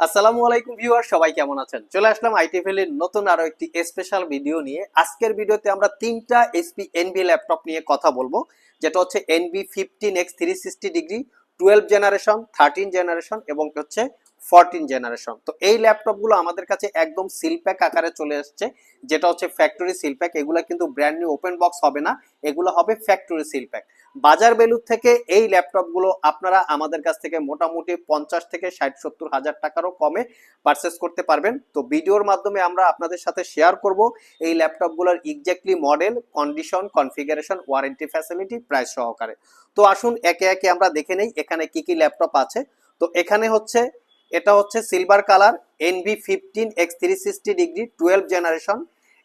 আসসালামু আলাইকুম ভিউয়ার, সবাই কেমন আছেন? চলে আসলাম আইটি এর নতুন আরও একটি স্পেশাল ভিডিও নিয়ে। আজকের ভিডিওতে আমরা তিনটা এসপি এনবি ল্যাপটপ নিয়ে কথা বলব, যেটা হচ্ছে Envy fifteen X three sixty degree twelve generation thirteen generation এবং হচ্ছে ফোরটিন জেনারেশন তো এই ল্যাপটপগুলো আমাদের কাছে একদম সিল প্যাক আকারে চলে এসছে, যেটা হচ্ছে ফ্যাক্টরি সিল প্যাক এগুলো কিন্তু ব্র্যান্ড নিউ ওপেন বক্স হবে না, এগুলো হবে ফ্যাক্টরি সিল প্যাক বাজার বেলুর থেকে এই ল্যাপটপগুলো আপনারা আমাদের কাছ থেকে মোটামুটি পঞ্চাশ থেকে ষাট, সত্তর হাজার টাকারও কমে পারচেস করতে পারবেন। তো ভিডিওর মাধ্যমে আমরা আপনাদের সাথে শেয়ার করব এই ল্যাপটপগুলোর exactly model condition configuration warranty facility price সহকারে। তো আসুন একে একে আমরা দেখে নেই, এখানে কি কি ল্যাপটপ আছে। তো এখানে হচ্ছে এটা হচ্ছে silver colour Envy fifteen X three sixty degree twelve generation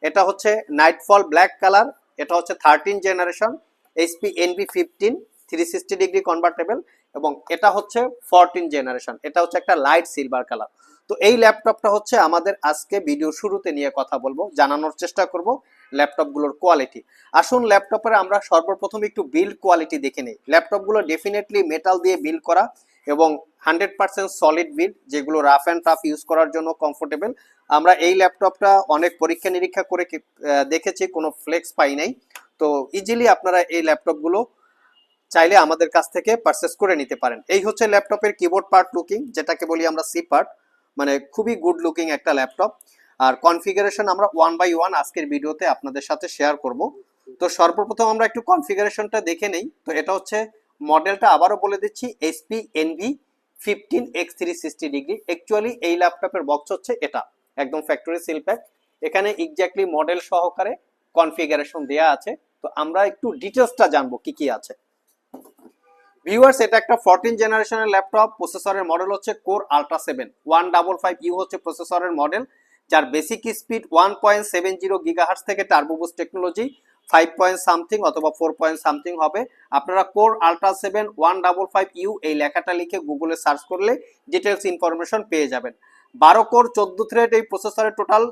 এটা হচ্ছে নাইটফল ব্ল্যাক কালার এটা হচ্ছে thirteen generation HP Envy fifteen three sixty degree convertible এবং এটা হচ্ছে ফরটিন জেনারেশন এটা হচ্ছে একটা লাইট সিলভার কালার তো এই ল্যাপটপটা হচ্ছে আমাদের আজকে ভিডিও শুরুতে নিয়ে কথা বলব, জানানোর চেষ্টা করব ল্যাপটপগুলোর কোয়ালিটি আসুন ল্যাপটপের আমরা সর্বপ্রথম একটু বিল্ড কোয়ালিটি দেখে নিই। ল্যাপটপগুলো ডেফিনেটলি মেটাল দিয়ে বিল্ড করা এবং হান্ড্রেড পার্সেন্ট সলিড বিল্ড যেগুলো রাফ অ্যান্ড টাফ ইউজ করার জন্য কমফোর্টেবল আমরা এই ল্যাপটপটা অনেক পরীক্ষা নিরীক্ষা করে দেখেছি, কোনো ফ্লেক্স পাই নাই। তো ইজিলি আপনারা এই ল্যাপটপগুলো চাইলে আমাদের কাছ থেকে পারচেস করে নিতে পারেন। এই হচ্ছে ল্যাপটপের কিবোর্ড পার্ট লুকিং যেটাকে বলি আমরা সি পার্ট মানে খুবই গুড লুকিং একটা ল্যাপটপ আর কনফিগারেশন আমরা ওয়ান বাই ওয়ান আজকের ভিডিওতে আপনাদের সাথে শেয়ার করব। তো সর্বপ্রথম আমরা একটু কনফিগারেশনটা দেখে নেই। তো এটা হচ্ছে মডেলটা আবারও বলে দিচ্ছি SP Envy fifteen X three sixty degree actually এই ল্যাপটপের বক্স হচ্ছে এটা। একদম ফ্যাক্টরি সিল এখানে এক্স্যাক্টলি মডেল সহকারে কনফিগারেশন দেয়া আছে। তো আমরা একটু ডিটেলসটা জানব কি কি আছে। ভিউয়ার্স এটা একটা ফোরটিন জেনারেশনের ল্যাপটপ প্রসেসরের মডেল হচ্ছে core ultra seven one double five U হচ্ছে প্রসেসরের মডেল যার basic speed one point seven zero gigahertz থেকে turbo boost technology five point something অথবা ফোর পয়েন্ট সামথিং হবে। আপনারা core ultra seven one double five U এই লেখাটা লিখে গুগলে সার্চ করলে ডিটেলস ইনফরমেশন পেয়ে যাবেন। বারো কোর চোদ্দ থ্রেড এই প্রসেসরের টোটাল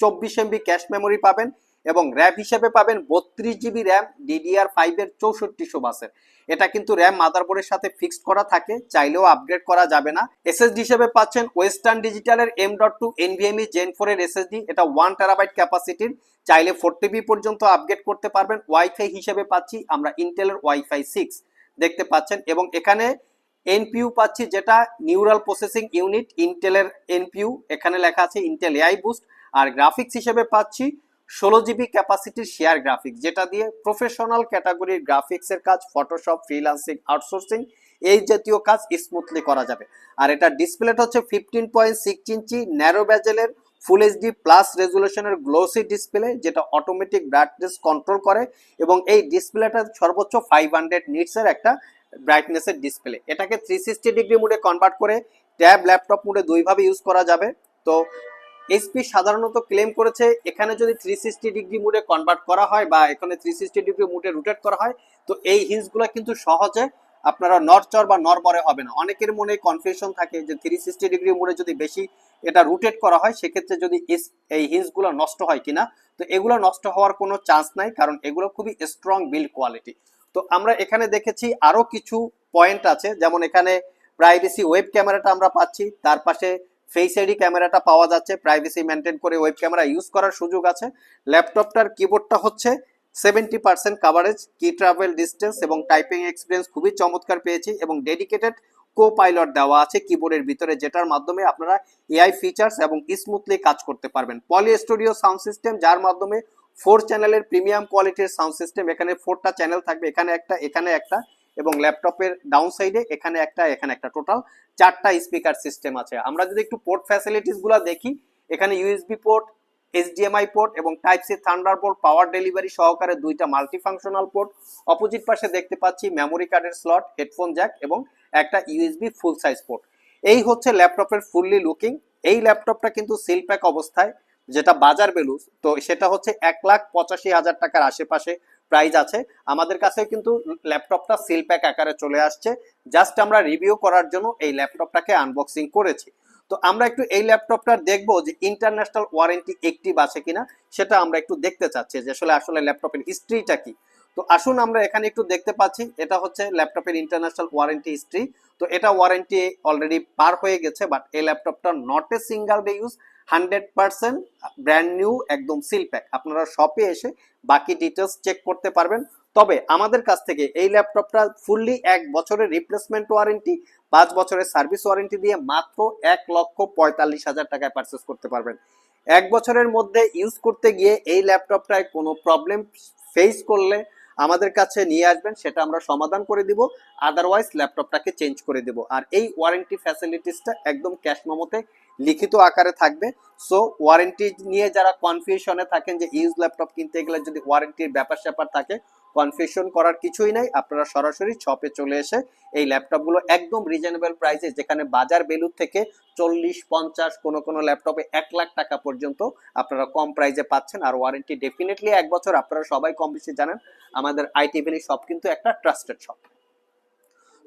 চব্বিশ এমবি ক্যাশ মেমোরি পাবেন। এবং র্যাম হিসেবে পাবেন বত্রিশ জিবি র্যাম ডিডিআর ফাইভের চৌষট্টিশো বাসের। এটা কিন্তু র্যাম মাদারবোর্ডের সাথে ফিক্সড করা থাকে, চাইলেও আপগ্রেড করা যাবে না। এসএসডি হিসেবে পাচ্ছেন western ডিজিটালের M dot two NVMe gen four এর এসএসডি এটা ওয়ান টেরাবাইট ক্যাপাসিটির চাইলে ফোর টিবি পর্যন্ত আপগ্রেড করতে পারবেন। ওয়াইফাই হিসেবে পাচ্ছি আমরা ইন্টেলের ওয়াইফাই সিক্স দেখতে পাচ্ছেন এবং এখানে এনপিইউ পাচ্ছি যেটা নিউরাল প্রসেসিং ইউনিট ইন্টেলের এনপিইউ এখানে লেখা আছে ইন্টেল এআই বুস্ট আর গ্রাফিক্স হিসেবে পাচ্ছি ষোলো জিবি ক্যাপাসিটির শেয়ার গ্রাফিক্স যেটা দিয়ে প্রফেশনাল ক্যাটাগরির গ্রাফিক্সের কাজ ফটোশপ ফ্রিলান্সিং আউটসোর্সিং এই জাতীয় কাজ স্মুথলি করা যাবে। আর এটা ডিসপ্লেটা হচ্ছে fifteen point six inch narrow ব্যাজেলের full HD plus রেজুলেশনের গ্লোসি ডিসপ্লে যেটা অটোমেটিক ব্রাইটনেস কন্ট্রোল করে, এবং এই ডিসপ্লেটা সর্বোচ্চ ফাইভ হান্ড্রেড নিটসের একটা ব্রাইটনেসের ডিসপ্লে এটাকে থ্রি সিক্সটি ডিগ্রি মোডে কনভার্ট করে ট্যাব ল্যাপটপ মোডে দুইভাবে ইউজ করা যাবে। তো এইচপি সাধারণত ক্লেম করেছে, এখানে যদি থ্রি সিক্সটি ডিগ্রি মুডে কনভার্ট করা হয় বা এখানে থ্রি সিক্সটি ডিগ্রি মুডে রোটেট করা হয়, তো এই হিন্সগুলো কিন্তু সহজে আপনারা নরচর বা নরবরে হবে না। অনেকের মনে কনফিউশন থাকে যে থ্রি সিক্সটি ডিগ্রি মুডে যদি বেশি এটা রুটেট করা হয়, সেক্ষেত্রে যদি এই হিন্সগুলো নষ্ট হয় কিনা, তো এগুলো নষ্ট হওয়ার কোনো চান্স নাই, কারণ এগুলো খুবই স্ট্রং বিল্ড কোয়ালিটি তো আমরা এখানে দেখেছি আরও কিছু পয়েন্ট আছে, যেমন এখানে প্রাইভেসি ওয়েব ক্যামেরাটা আমরা পাচ্ছি, তার পাশে ফেস আইডি ক্যামেরাটা পাওয়া যাচ্ছে প্রাইভেসি মেনটেন করে ওয়েব ক্যামেরা ইউজ করার সুযোগ আছে। ল্যাপটপটার কিবোর্ডটা হচ্ছে seventy percent coverage key travel distance এবং টাইপিং এক্সপিরিয়েন্স খুবই চমৎকার পেয়েছি এবং ডেডিকেটেড কো পাইলট দেওয়া আছে কিবোর্ডের ভিতরে, যেটার মাধ্যমে আপনারা এআই ফিচার্স এবং স্মুথলি কাজ করতে পারবেন। পলি স্টুডিও সাউন্ড সিস্টেম যার মাধ্যমে ফোর চ্যানেলের প্রিমিয়াম কোয়ালিটির সাউন্ড সিস্টেম এখানে ফোরটা চ্যানেল থাকবে, এখানে একটা এখানে একটা এবং ল্যাপটপের ডাউন সাইডে এখানে একটা এখানে একটা টোটাল চারটা স্পিকার সিস্টেম আছে। আমরা যদি একটু পোর্ট ফ্যাসিলিটিসগুলো দেখি, এখানে ইউএসবি পোর্ট এইচডিএমআই পোর্ট এবং type C Thunderbolt power delivery সহকারে দুইটা মাল্টিফাংশনাল পোর্ট অপোজিট পাশে দেখতে পাচ্ছি মেমোরি কার্ডের স্লট হেডফোন জ্যাক এবং একটা ইউএসবি ফুল সাইজ পোর্ট এই হচ্ছে ল্যাপটপের ফুললি লুকিং এই ল্যাপটপটা কিন্তু সিল প্যাক অবস্থায়, যেটা বাজার বেলুস তো সেটা হচ্ছে এক লাখ পঁচাশি হাজার টাকার আশেপাশে প্রাইস আছে। আমাদের কাছে কিন্তু ল্যাপটপটা সিল প্যাক আকারে চলে আসছে। জাস্ট আমরা রিভিউ করার জন্য এই ল্যাপটপটাকে আনবক্সিং করেছি। তো আমরা একটু এই ল্যাপটপটা দেখব যে ইন্টারন্যাশনাল ওয়ারেন্টি অ্যাক্টিভ আছে কিনা, সেটা আমরা একটু দেখতে চাচ্ছি যে আসলে আসলে ল্যাপটপের হিস্ট্রিটা কি। তো আসুন আমরা এখানে একটু দেখতে পাচ্ছি, এটা হচ্ছে ল্যাপটপের ইন্টারন্যাশনাল ওয়ারেন্টি হিস্ট্রি তো এটা ওয়ারেন্টি অলরেডি পার হয়ে গেছে বাট এই ল্যাপটপটা not a single day use hundred percent brand new একদম সিল প্যাক। আপনারা শপে এসে বাকি ডিটেলস চেক করতে পারবেন। তবে আমাদের কাছ থেকে এই ল্যাপটপটা ফুললি এক বছরের রিপ্লেসমেন্ট ওয়ারেন্টি পাঁচ বছরের সার্ভিস ওয়ারেন্টি দিয়ে মাত্র এক লক্ষ পঁয়তাল্লিশ হাজার টাকায় পারচেস করতে পারবেন। এক বছরের মধ্যে ইউজ করতে গিয়ে এই ল্যাপটপটায় কোনো প্রবলেম ফেস করলে আমাদের কাছে নিয়ে আসবেন, সেটা আমরা সমাধান করে দিব আদারওয়াইজ ল্যাপটপটাকে চেঞ্জ করে দিব। আর এই ওয়ারেন্টি ফ্যাসিলিটিসটা একদম ক্যাশ মোমোতে লিখিত আকারে থাকবে। সো ওয়ারেন্টি নিয়ে যারা কনফিউশনে থাকেন যে ইউজ ল্যাপটপ কিনতে গেলে যদি ওয়ারেন্টির ব্যাপার স্যাপার থাকে কনফিউশন করার কিছুই নাই। আপনারা সরাসরি শপে চলে এসে এই ল্যাপটপগুলো একদম রিজনেবল প্রাইসে যেখানে বাজার বেলুর থেকে চল্লিশ, পঞ্চাশ, কোনো কোনো ল্যাপটপে এক লাখ টাকা পর্যন্ত আপনারা কম প্রাইসে পাচ্ছেন। আর ওয়ারেন্টি ডেফিনেটলি এক বছর, আপনারা সবাই কম বেশি জানেন, আমাদের আইটি ভ্যালি শপ কিন্তু একটা ট্রাস্টেড শপ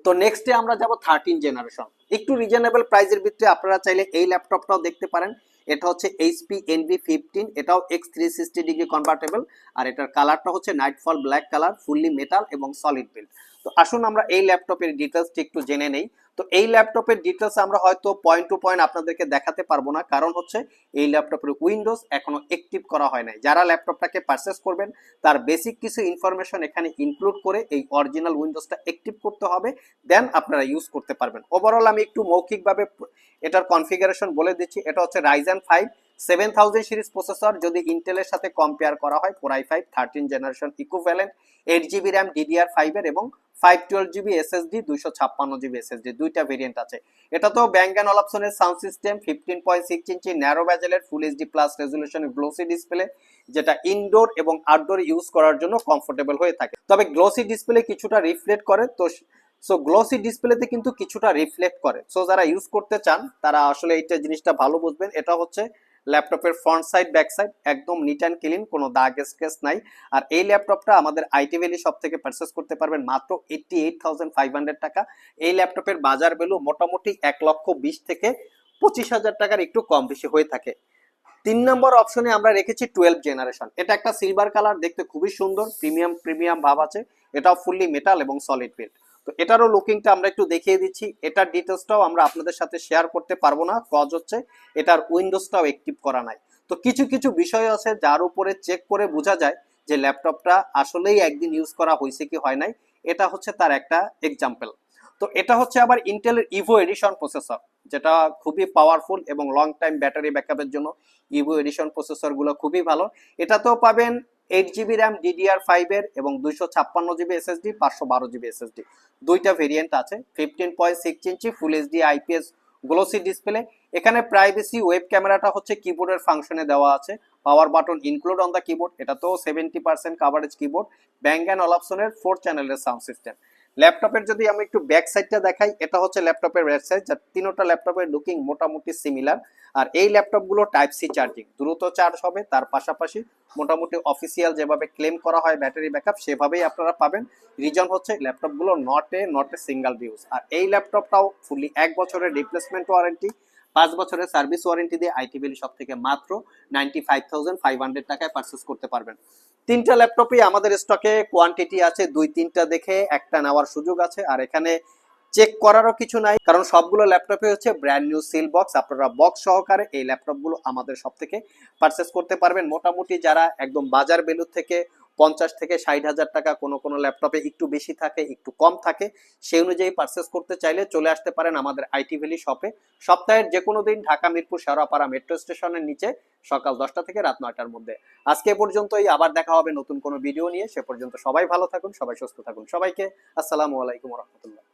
তো নেক্সটে আমরা যাব থার্টিন জেনারেশন একটু রিজনেবল প্রাইসের ভিতরে আপনারা চাইলে এই ল্যাপটপটাও দেখতে পারেন। এটা হচ্ছে এইচপি এনভি ফিফটিন এটাও X three sixty degree convertible আর এটার কালারটা হচ্ছে nightfall black colour fully metal এবং সলিড বিল্ড তো আসুন আমরা এই ল্যাপটপের ডিটেলসটি একটু জেনে নেই। তো এই ল্যাপটপের ডিটেলস আমরা হয়তো পয়েন্ট টু পয়েন্ট আপনাদেরকে দেখাতে পারব না, কারণ হচ্ছে এই ল্যাপটপের উইন্ডোজ এখনও অ্যাক্টিভ করা হয় নাই। যারা ল্যাপটপটাকে পারচেস করবেন, তার বেসিক কিছু ইনফরমেশন এখানে ইনক্লুড করে এই অরিজিনাল উইন্ডোজটা অ্যাক্টিভ করতে হবে দেন আপনারা ইউজ করতে পারবেন। ওভারঅল আমি একটু মৌখিকভাবে এটার কনফিগারেশন বলে দিচ্ছি, এটা হচ্ছে Ryzen five seven thousand series processor যদি ইন্টেলের সাথে কম্পেয়ার করা হয় core i five thirteen generation equivalent eight GB RAM DDR ফাইভের এবং ফাইভ টুয়েলভ জিবি এসএসডি দুইশো ছাপ্পান্ন জিবি এসএসডি দুইটা ভেরিয়েন্ট আছে। এটা তো Bang and অলাপসনের sound system fifteen point six inch narrow ব্যাজেলের full HD plus রেজলিউশনের গ্লোসি ডিসপ্লে যেটা ইনডোর এবং আউটডোর ইউজ করার জন্য কমফোর্টেবল হয়ে থাকে। তবে গ্লোসি ডিসপ্লে কিছুটা রিফ্লেক্ট করে, তো সো গ্লসি ডিসপ্লেতে কিন্তু কিছুটা রিফ্লেক্ট করে। সো যারা ইউজ করতে চান, তারা আসলে এইটা জিনিসটা ভালো বুঝবেন। এটা হচ্ছে ল্যাপটপের ফ্রন্ট সাইড ব্যাক সাইড একদম নিট অ্যান্ড ক্লিন কোনো দাগ স্কেচ নাই। আর এই ল্যাপটপটা আমাদের আইটি ভ্যালি সব থেকে পারচেস করতে পারবেন মাত্র eighty eight thousand five hundred টাকা। এই ল্যাপটপের বাজার ভ্যালু মোটামুটি এক লক্ষ বিশ থেকে পঁচিশ হাজার টাকার একটু কম বেশি হয়ে থাকে। তিন নম্বর অপশনে আমরা রেখেছি টুয়েলভ জেনারেশন এটা একটা সিলভার কালার দেখতে খুবই সুন্দর প্রিমিয়াম প্রিমিয়াম ভাব আছে। এটাও ফুললি মেটাল এবং সলিড বিল্ড তো এটারও লুকিংটা আমরা একটু দেখিয়ে দিচ্ছি। এটার ডিটেলসটাও আমরা আপনাদের সাথে শেয়ার করতে পারব না। কজ হচ্ছে, এটার উইন্ডোজটাও অ্যাক্টিভ করা নাই। তো কিছু কিছু বিষয় আছে যার উপরে চেক করে বোঝা যায় যে ল্যাপটপটা আসলেই একদিন ইউজ করা হয়েছে কি হয় নাই। এটা হচ্ছে তার একটা এক্সাম্পল তো এটা হচ্ছে আবার ইন্টেলের ইভো এডিশন প্রসেসর যেটা খুবই পাওয়ারফুল এবং লং টাইম ব্যাটারি ব্যাকআপের জন্য ইভো এডিশন প্রসেসরগুলো খুবই ভালো। এটাতেও পাবেন এইট জিবি র্যাম ডিডিআর ফাইভের এবং দুইশো ছাপ্পান্ন জিবি এসএসডি পাঁচশো বারো জিবি এসএসডি দুইটা ভেরিয়েন্ট আছে fifteen point six inch full HD IPS glossy display এখানে প্রাইভেসি ওয়েব ক্যামেরাটা হচ্ছে কিবোর্ডের ফাংশনে দেওয়া আছে। Power button include on the keyboard এটা তো seventy percent coverage keyboard Bang and অলাপসনের four চ্যানেলের সাউন্ড সিস্টেম ল্যাপটপের যদি আমি একটু ব্যাক সাইডটা দেখাই, এটা হচ্ছে ল্যাপটপের ব্যাক সাইড যা তিনোটা ল্যাপটপের লুকিং মোটামুটি সিমিলার আর এই ল্যাপটপগুলো টাইপ সি চার্জিং দ্রুত চার্জ হবে, তার পাশাপাশি মোটামুটি অফিসিয়াল যেভাবে ক্লেম করা হয় ব্যাটারি ব্যাকআপ সেভাবেই আপনারা পাবেন। রিজন হচ্ছে ল্যাপটপগুলো not a not a single use আর এই ল্যাপটপটাও ফুললি এক বছরের রিপ্লেসমেন্ট ওয়ারেন্টি পাঁচ বছরের সার্ভিস ওয়ারেন্টি দিয়ে আইটি ভ্যালি সব থেকে মাত্র ninety five thousand five hundred টাকায় পারচেস করতে পারবেন। তিনটা ল্যাপটপই আমাদের স্টকে কোয়ান্টিটি আছে, দুই, তিনটা দেখে একটা নেওয়ার সুযোগ আছে। আর এখানে চেক করারও কিছু নাই, কারণ সবগুলো ল্যাপটপে হচ্ছে ব্র্যান্ড নিউ সিল বক্স আপনারা বক্স সহকারে এই ল্যাপটপগুলো আমাদের সব থেকে পারচেস করতে পারবেন। মোটামুটি যারা একদম বাজার বেলুর থেকে পঞ্চাশ থেকে ষাট হাজার টাকা কোনো কোনো ল্যাপটপে একটু বেশি থাকে, একটু কম থাকে, সেই অনুযায়ী পারচেস করতে চাইলে চলে আসতে পারেন আমাদের আইটি ভ্যালি শপে সপ্তাহের যে কোনো দিন ঢাকা, মিরপুর, শেওড়াপাড়া মেট্রো স্টেশনের নিচে সকাল দশটা থেকে রাত নয়টার মধ্যে। আজকে পর্যন্তই, আবার দেখা হবে নতুন কোনো ভিডিও নিয়ে। সে পর্যন্ত সবাই ভালো থাকুন, সবাই সুস্থ থাকুন। সবাইকে আসসালামু আলাইকুম রহমতুল্লাহ।